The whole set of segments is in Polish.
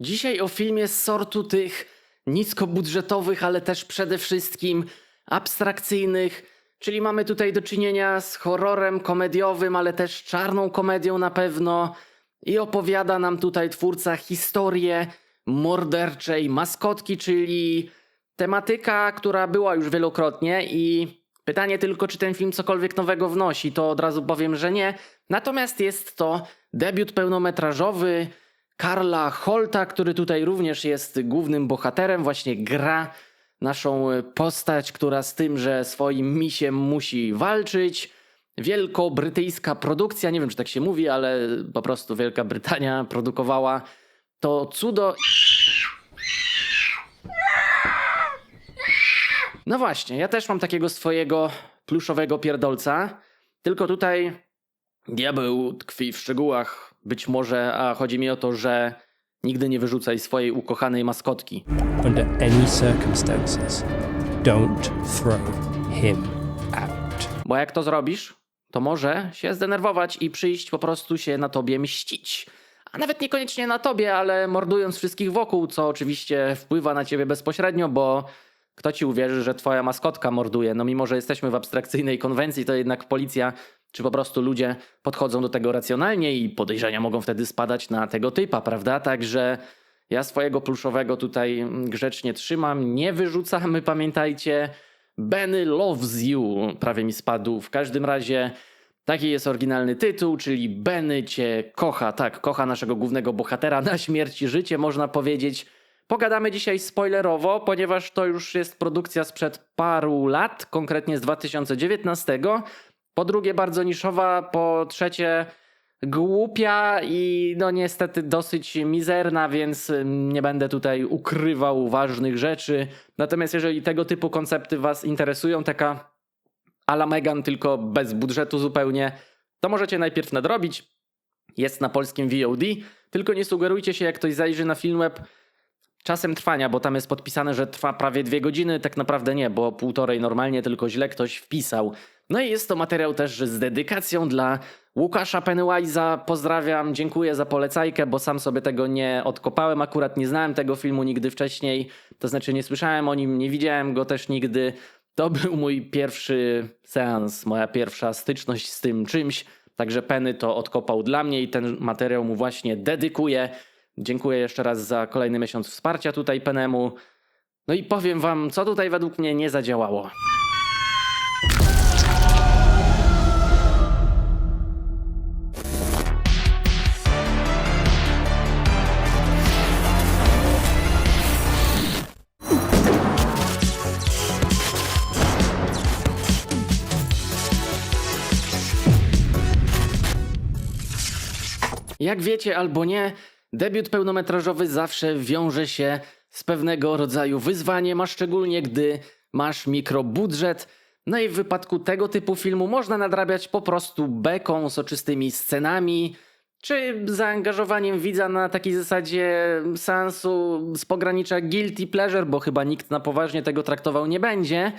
Dzisiaj o filmie z sortu tych niskobudżetowych, ale też przede wszystkim abstrakcyjnych. Czyli mamy tutaj do czynienia z horrorem komediowym, ale też czarną komedią na pewno. I opowiada nam tutaj twórca historię morderczej maskotki, czyli tematyka, która była już wielokrotnie i pytanie tylko, czy ten film cokolwiek nowego wnosi, to od razu powiem, że nie. Natomiast jest to debiut pełnometrażowy Karla Holta, który tutaj również jest głównym bohaterem, właśnie gra naszą postać, która z tym, że swoim misiem musi walczyć. Wielkobrytyjska produkcja, nie wiem czy tak się mówi, ale po prostu Wielka Brytania produkowała to cudo. No właśnie, ja też mam takiego swojego pluszowego pierdolca, tylko tutaj diabeł tkwi w szczegółach. Być może, a chodzi mi o to, że nigdy nie wyrzucaj swojej ukochanej maskotki. Under any circumstances, don't throw him out. Bo jak to zrobisz, to może się zdenerwować i przyjść po prostu się na tobie mścić. A nawet niekoniecznie na tobie, ale mordując wszystkich wokół, co oczywiście wpływa na ciebie bezpośrednio, bo kto ci uwierzy, że twoja maskotka morduje? No mimo, że jesteśmy w abstrakcyjnej konwencji, to jednak policja czy po prostu ludzie podchodzą do tego racjonalnie i podejrzenia mogą wtedy spadać na tego typa, prawda? Także ja swojego pluszowego tutaj grzecznie trzymam, nie wyrzucamy, pamiętajcie. Benny loves you prawie mi spadł. W każdym razie taki jest oryginalny tytuł, czyli Benny cię kocha. Tak, kocha naszego głównego bohatera na śmierć i życie, można powiedzieć. Pogadamy dzisiaj spoilerowo, ponieważ to już jest produkcja sprzed paru lat, konkretnie z 2019. Po drugie, bardzo niszowa, po trzecie, głupia i no niestety dosyć mizerna, więc ym, nie będę tutaj ukrywał ważnych rzeczy. Natomiast jeżeli tego typu koncepty Was interesują, taka ala Megan, tylko bez budżetu zupełnie, to możecie najpierw nadrobić. Jest na polskim VOD, tylko nie sugerujcie się, jak ktoś zajrzy na Filmweb, czasem trwania, bo tam jest podpisane, że trwa prawie dwie godziny. Tak naprawdę nie, bo półtorej normalnie, tylko źle ktoś wpisał. No i jest to materiał też z dedykacją dla Łukasza Pennywise'a. Pozdrawiam, dziękuję za polecajkę, bo sam sobie tego nie odkopałem. Akurat nie znałem tego filmu nigdy wcześniej, to znaczy nie słyszałem o nim, nie widziałem go też nigdy. To był mój pierwszy seans, moja pierwsza styczność z tym czymś. Także Penny to odkopał dla mnie i ten materiał mu właśnie dedykuję. Dziękuję jeszcze raz za kolejny miesiąc wsparcia tutaj Penemu. No i powiem wam, co tutaj według mnie nie zadziałało. Jak wiecie albo nie, debiut pełnometrażowy zawsze wiąże się z pewnego rodzaju wyzwaniem, a szczególnie gdy masz mikrobudżet. No i w wypadku tego typu filmu można nadrabiać po prostu beką, soczystymi scenami, czy zaangażowaniem widza na takiej zasadzie seansu z pogranicza guilty pleasure, bo chyba nikt na poważnie tego traktował nie będzie.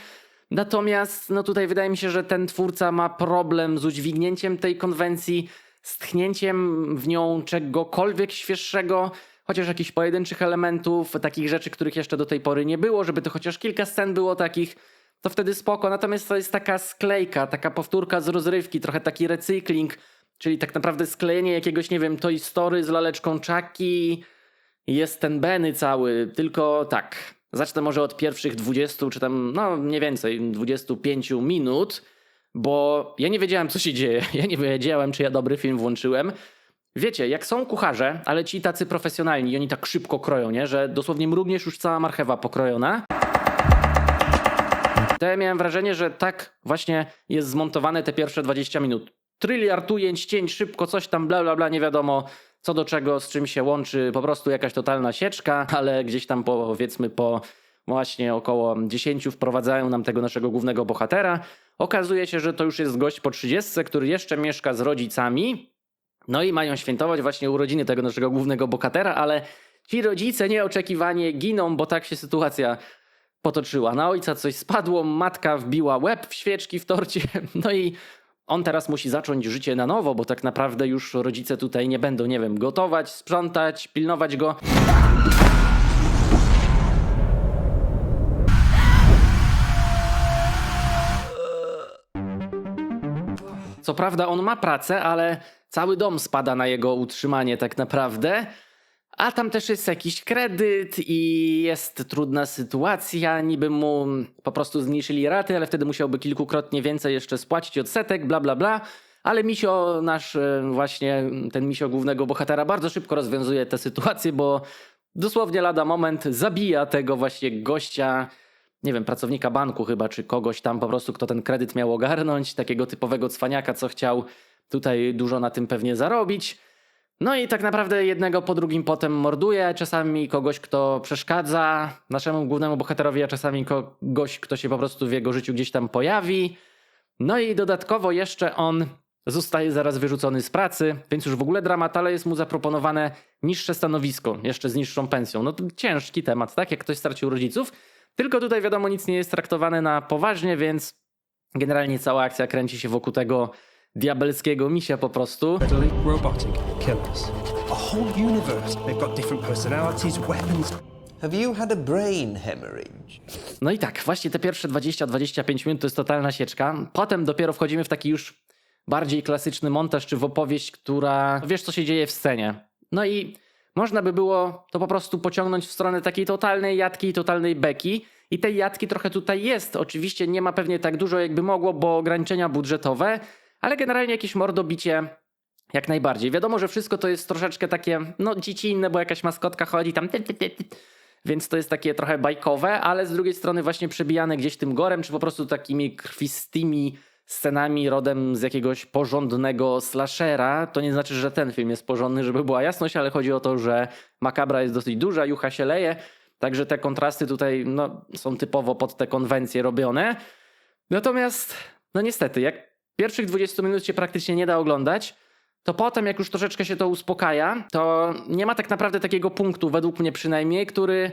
Natomiast no tutaj wydaje mi się, że ten twórca ma problem z udźwignięciem tej konwencji, z tchnięciem w nią czegokolwiek świeższego, chociaż jakichś pojedynczych elementów, takich rzeczy, których jeszcze do tej pory nie było, żeby to chociaż kilka scen było takich, to wtedy spoko. Natomiast to jest taka sklejka, taka powtórka z rozrywki, trochę taki recykling, czyli tak naprawdę sklejenie jakiegoś, nie wiem, Toy Story z laleczką Chucky. Jest ten Benny cały, tylko tak. Zacznę może od pierwszych 20, czy tam, no nie więcej, 25 minut, bo ja nie wiedziałem, co się dzieje. Ja nie wiedziałem, czy ja dobry film włączyłem. Wiecie, jak są kucharze, ale ci tacy profesjonalni, oni tak szybko kroją, nie? że dosłownie mrugniesz już cała marchewa pokrojona. Ja miałem wrażenie, że tak właśnie jest zmontowane te pierwsze 20 minut. Tryliard ujęć, cień, szybko, coś tam, bla, bla, bla, nie wiadomo co do czego, z czym się łączy, po prostu jakaś totalna sieczka, ale gdzieś tam powiedzmy po właśnie około 10 wprowadzają nam tego naszego głównego bohatera. Okazuje się, że to już jest gość po 30, który jeszcze mieszka z rodzicami, no i mają świętować właśnie urodziny tego naszego głównego bohatera, ale ci rodzice nieoczekiwanie giną, bo tak się sytuacja potoczyła. Na ojca coś spadło, matka wbiła łeb w świeczki w torcie, no i On teraz musi zacząć życie na nowo, bo tak naprawdę już rodzice tutaj nie będą, nie wiem, gotować, sprzątać, pilnować go. Co prawda on ma pracę, ale cały dom spada na jego utrzymanie tak naprawdę. A tam też jest jakiś kredyt i jest trudna sytuacja. Niby mu po prostu zmniejszyli raty, ale wtedy musiałby kilkukrotnie więcej jeszcze spłacić odsetek, bla bla bla. Ale misio, nasz e, właśnie ten misio głównego bohatera, bardzo szybko rozwiązuje tę sytuację, bo dosłownie lada moment zabija tego właśnie gościa, nie wiem, pracownika banku chyba, czy kogoś tam po prostu, kto ten kredyt miał ogarnąć, takiego typowego cwaniaka, co chciał tutaj dużo na tym pewnie zarobić. No i tak naprawdę jednego po drugim potem morduje, czasami kogoś, kto przeszkadza naszemu głównemu bohaterowi, a czasami kogoś, kto się po prostu w jego życiu gdzieś tam pojawi. No i dodatkowo jeszcze on zostaje zaraz wyrzucony z pracy, więc już w ogóle dramat, ale jest mu zaproponowane niższe stanowisko, jeszcze z niższą pensją. No to ciężki temat, tak? Jak ktoś stracił rodziców. Tylko tutaj wiadomo, nic nie jest traktowane na poważnie, więc generalnie cała akcja kręci się wokół tego diabelskiego misia po prostu. Deadly robotic killers. A whole universe. They've got different personalities, weapons. Have you had a brain hemorrhage? No i tak, właśnie te pierwsze 20-25 minut to jest totalna sieczka. Potem dopiero wchodzimy w taki już bardziej klasyczny montaż czy w opowieść, która wiesz co się dzieje w scenie. No i można by było to po prostu pociągnąć w stronę takiej totalnej jatki i totalnej beki. I tej jatki trochę tutaj jest. Oczywiście nie ma pewnie tak dużo jakby mogło, bo ograniczenia budżetowe, ale generalnie jakieś mordobicie jak najbardziej. Wiadomo, że wszystko to jest troszeczkę takie, no dziecinne, bo jakaś maskotka chodzi tam. ty, ty, ty, ty. Więc to jest takie trochę bajkowe, ale z drugiej strony właśnie przebijane gdzieś tym gorem, czy po prostu takimi krwistymi scenami rodem z jakiegoś porządnego slashera. To nie znaczy, że ten film jest porządny, żeby była jasność, ale chodzi o to, że makabra jest dosyć duża, jucha się leje, także te kontrasty tutaj no, są typowo pod te konwencje robione. Natomiast, no niestety, jak pierwszych 20 minut się praktycznie nie da oglądać, to potem, jak już troszeczkę się to uspokaja, to nie ma tak naprawdę takiego punktu, według mnie przynajmniej, który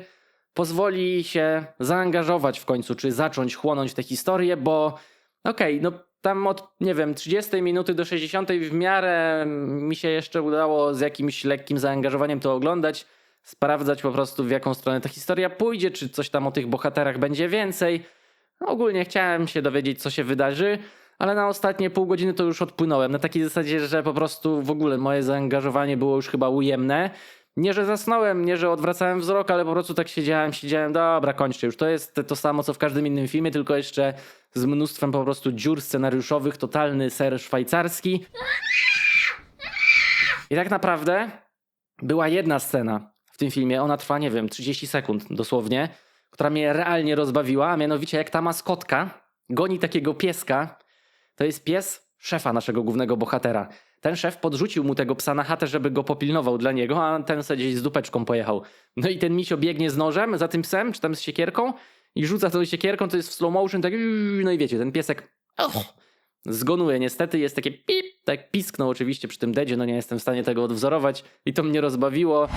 pozwoli się zaangażować w końcu, czy zacząć chłonąć tę historię, bo okej, no tam od, nie wiem, 30 minuty do 60 w miarę mi się jeszcze udało z jakimś lekkim zaangażowaniem to oglądać, sprawdzać po prostu w jaką stronę ta historia pójdzie, czy coś tam o tych bohaterach będzie więcej. Ogólnie chciałem się dowiedzieć, co się wydarzy, ale na ostatnie pół godziny to już odpłynąłem. Na takiej zasadzie, że po prostu w ogóle moje zaangażowanie było już chyba ujemne. Nie, że zasnąłem, nie, że odwracałem wzrok, ale po prostu tak siedziałem, siedziałem, dobra, kończcie już. To jest to samo, co w każdym innym filmie, tylko jeszcze z mnóstwem po prostu dziur scenariuszowych, totalny ser szwajcarski. I tak naprawdę była jedna scena w tym filmie, ona trwa, nie wiem, 30 sekund dosłownie, która mnie realnie rozbawiła, a mianowicie jak ta maskotka goni takiego pieska. To jest pies szefa naszego głównego bohatera. Ten szef podrzucił mu tego psa na chatę, żeby go popilnował dla niego, a ten sobie gdzieś z dupeczką pojechał. No i ten misio biegnie z nożem za tym psem, czy tam z siekierką i rzuca tą siekierką, to jest w slow motion, tak no i wiecie, ten piesek och, zgonuje niestety, jest takie pip, tak pisknął oczywiście przy tym dedzie, no nie jestem w stanie tego odwzorować i to mnie rozbawiło.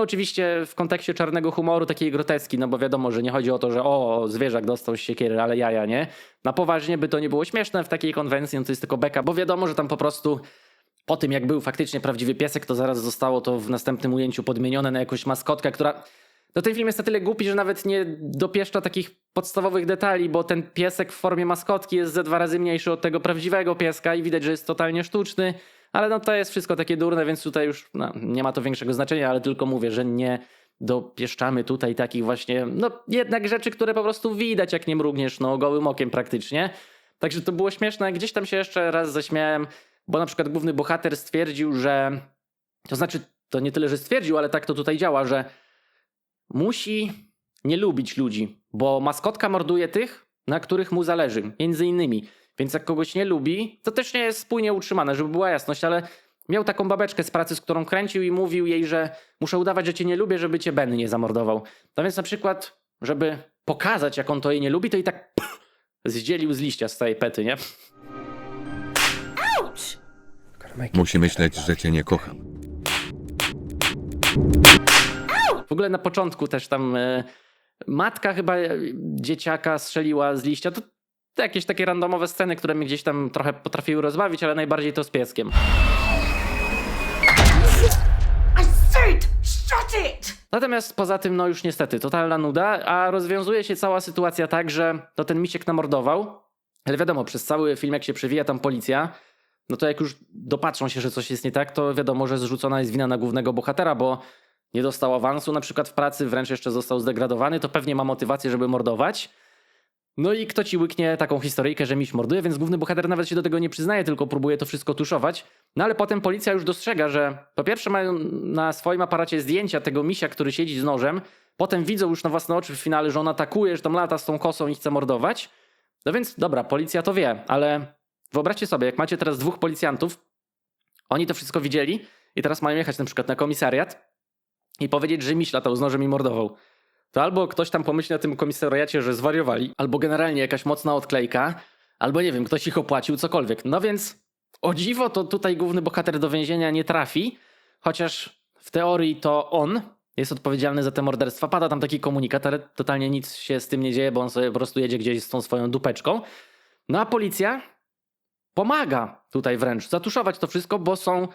No oczywiście w kontekście czarnego humoru takiej groteski, no bo wiadomo, że nie chodzi o to, że o, zwierzak dostał z siekiery, ale jaja, nie? Na poważnie by to nie było śmieszne w takiej konwencji, no to jest tylko beka, bo wiadomo, że tam po prostu po tym jak był faktycznie prawdziwy piesek, to zaraz zostało to w następnym ujęciu podmienione na jakąś maskotkę, która... No ten film jest na tyle głupi, że nawet nie dopieszcza takich podstawowych detali, bo ten piesek w formie maskotki jest ze dwa razy mniejszy od tego prawdziwego pieska i widać, że jest totalnie sztuczny. Ale no to jest wszystko takie durne, więc tutaj już no, nie ma to większego znaczenia, ale tylko mówię, że nie dopieszczamy tutaj takich właśnie, no jednak rzeczy, które po prostu widać, jak nie mrugniesz, no gołym okiem praktycznie. Także to było śmieszne. Gdzieś tam się jeszcze raz zaśmiałem, bo na przykład główny bohater stwierdził, że to znaczy, to nie tyle, że stwierdził, ale tak to tutaj działa, że musi nie lubić ludzi, bo maskotka morduje tych, na których mu zależy, między innymi. Więc jak kogoś nie lubi, to też nie jest spójnie utrzymane, żeby była jasność, ale miał taką babeczkę z pracy, z którą kręcił i mówił jej, że muszę udawać, że cię nie lubię, żeby cię Ben nie zamordował. No więc na przykład, żeby pokazać, jak on to jej nie lubi, to i tak pff, zdzielił z liścia z całej pety, nie? Musi myśleć, że cię nie kocham. W ogóle na początku też tam e, Matka chyba dzieciaka strzeliła z liścia. To, to jakieś takie randomowe sceny, które mnie gdzieś tam trochę potrafiły rozbawić, ale najbardziej to z pieskiem. Natomiast poza tym, no już niestety, totalna nuda, a rozwiązuje się cała sytuacja tak, że to ten misiek namordował, ale wiadomo, przez cały film jak się przewija tam policja, no to jak już dopatrzą się, że coś jest nie tak, to wiadomo, że zrzucona jest wina na głównego bohatera, bo nie dostał awansu na przykład w pracy, wręcz jeszcze został zdegradowany, to pewnie ma motywację, żeby mordować. No i kto ci łyknie taką historyjkę, że miś morduje, więc główny bohater nawet się do tego nie przyznaje, tylko próbuje to wszystko tuszować. No ale potem policja już dostrzega, że po pierwsze mają na swoim aparacie zdjęcia tego misia, który siedzi z nożem, potem widzą już na własne oczy w finale, że on atakuje, że tam lata z tą kosą i chce mordować. No więc dobra, policja to wie, ale wyobraźcie sobie, jak macie teraz dwóch policjantów, oni to wszystko widzieli i teraz mają jechać na przykład na komisariat i powiedzieć, że miś latał z nożem i mordował. To albo ktoś tam pomyśli na tym komisariacie, że zwariowali, albo generalnie jakaś mocna odklejka, albo nie wiem, ktoś ich opłacił, cokolwiek. No więc o dziwo to tutaj główny bohater do więzienia nie trafi, chociaż w teorii to on jest odpowiedzialny za te morderstwa. Pada tam taki komunikat, ale totalnie nic się z tym nie dzieje, bo on sobie po prostu jedzie gdzieś z tą swoją dupeczką. No a policja pomaga tutaj wręcz zatuszować to wszystko, bo są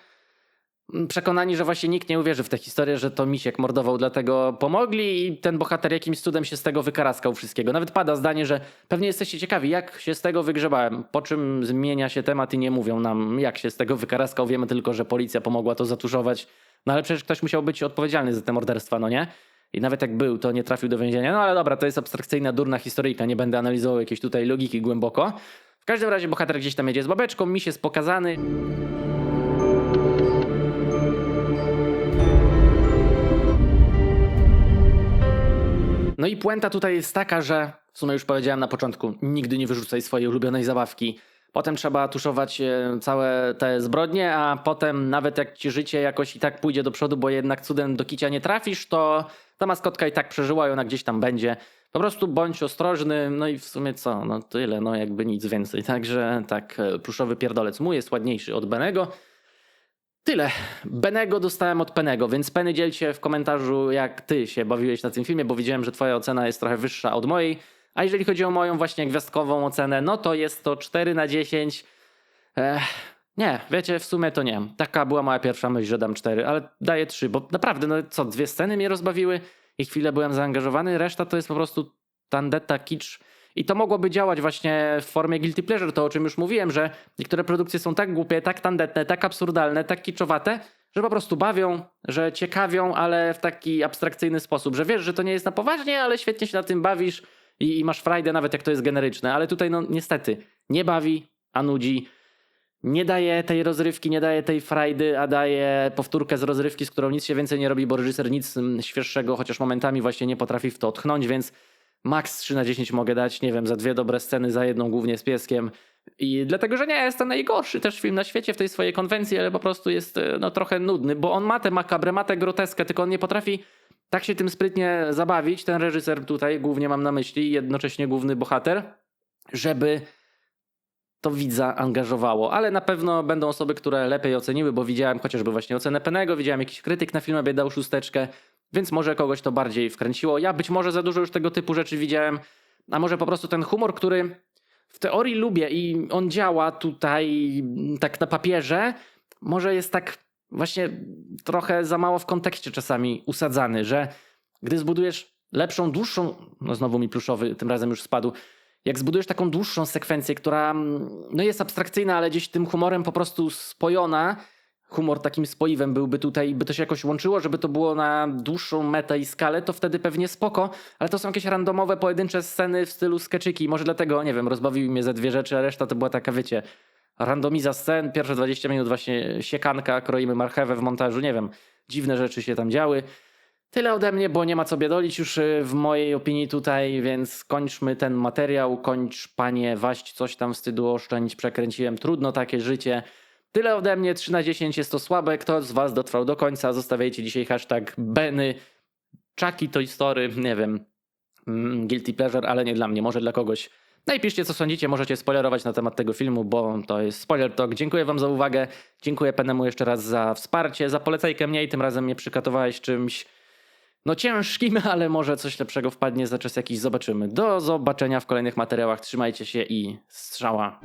przekonani, że właśnie nikt nie uwierzy w tę historię, że to Misiek mordował, dlatego pomogli i ten bohater jakimś cudem się z tego wykaraskał wszystkiego. Nawet pada zdanie, że pewnie jesteście ciekawi, jak się z tego wygrzebałem, po czym zmienia się temat i nie mówią nam, jak się z tego wykaraskał. Wiemy tylko, że policja pomogła to zatuszować. No ale przecież ktoś musiał być odpowiedzialny za te morderstwa, no nie? I nawet jak był, to nie trafił do więzienia. No ale dobra, to jest abstrakcyjna, durna historyjka, nie będę analizował jakiejś tutaj logiki głęboko. W każdym razie bohater gdzieś tam jedzie z babeczką, miś jest pokazany. No i puenta tutaj jest taka, że w sumie już powiedziałem na początku, nigdy nie wyrzucaj swojej ulubionej zabawki. Potem trzeba tuszować e, całe te zbrodnie, a potem nawet jak ci życie jakoś i tak pójdzie do przodu, bo jednak cudem do kicia nie trafisz, to ta maskotka i tak przeżyła i ona gdzieś tam będzie. Po prostu bądź ostrożny, no i w sumie co, no tyle, no jakby nic więcej. Także tak, e, pluszowy pierdolec mój jest ładniejszy od Benego. Tyle. Benego dostałem od Penego, więc Penny dzielcie w komentarzu, jak ty się bawiłeś na tym filmie, bo widziałem, że twoja ocena jest trochę wyższa od mojej. A jeżeli chodzi o moją właśnie gwiazdkową ocenę, no to jest to 4 na 10. Ech, nie, wiecie, w sumie to nie. Taka była moja pierwsza myśl, że dam 4, ale daję 3, bo naprawdę, no co, dwie sceny mnie rozbawiły i chwilę byłem zaangażowany, reszta to jest po prostu tandeta, kicz. I to mogłoby działać właśnie w formie guilty pleasure, to o czym już mówiłem, że niektóre produkcje są tak głupie, tak tandetne, tak absurdalne, tak kiczowate, że po prostu bawią, że ciekawią, ale w taki abstrakcyjny sposób, że wiesz, że to nie jest na poważnie, ale świetnie się na tym bawisz i, i masz frajdę nawet jak to jest generyczne, ale tutaj no niestety nie bawi, a nudzi. Nie daje tej rozrywki, nie daje tej frajdy, a daje powtórkę z rozrywki, z którą nic się więcej nie robi, bo reżyser nic mm, świeższego, chociaż momentami właśnie nie potrafi w to tchnąć, więc Max 3 na 10 mogę dać, nie wiem, za dwie dobre sceny, za jedną głównie z pieskiem. I dlatego, że nie jest to najgorszy też film na świecie w tej swojej konwencji, ale po prostu jest e, no, trochę nudny, bo on ma tę makabrę, ma tę groteskę, tylko on nie potrafi tak się tym sprytnie zabawić, ten reżyser tutaj głównie mam na myśli, jednocześnie główny bohater, żeby to widza angażowało, ale na pewno będą osoby, które lepiej oceniły, bo widziałem chociażby właśnie ocenę Penego, widziałem jakiś krytyk na film, aby dał szósteczkę, więc może kogoś to bardziej wkręciło. Ja być może za dużo już tego typu rzeczy widziałem, a może po prostu ten humor, który w teorii lubię i on działa tutaj tak na papierze, może jest tak właśnie trochę za mało w kontekście czasami usadzany, że gdy zbudujesz lepszą, dłuższą, no znowu mi pluszowy tym razem już spadł, jak zbudujesz taką dłuższą sekwencję, która mm, no jest abstrakcyjna, ale gdzieś tym humorem po prostu spojona, humor takim spoiwem byłby tutaj, by to się jakoś łączyło, żeby to było na dłuższą metę i skalę, to wtedy pewnie spoko, ale to są jakieś randomowe, pojedyncze sceny w stylu skeczyki. Może dlatego, nie wiem, rozbawiły mnie ze dwie rzeczy, a reszta to była taka, wiecie, randomiza scen, pierwsze 20 minut właśnie siekanka, kroimy marchewę w montażu, nie wiem, dziwne rzeczy się tam działy. Tyle ode mnie, bo nie ma co biedolić już y, w mojej opinii tutaj, więc kończmy ten materiał. Kończ, panie, waść, coś tam wstydu oszczędź, przekręciłem. Trudno takie życie. Tyle ode mnie, 3 na 10 jest to słabe. Kto z was dotrwał do końca, zostawiajcie dzisiaj hashtag Beny, Chucky Toy Story, nie wiem, mm, Guilty Pleasure, ale nie dla mnie, może dla kogoś. No i piszcie, co sądzicie, możecie spoilerować na temat tego filmu, bo to jest spoiler talk. Dziękuję wam za uwagę, dziękuję Penemu jeszcze raz za wsparcie, za polecajkę mnie i tym razem mnie przykatowałeś czymś no ciężkim, ale może coś lepszego wpadnie za czas jakiś zobaczymy. Do zobaczenia w kolejnych materiałach. Trzymajcie się i strzała.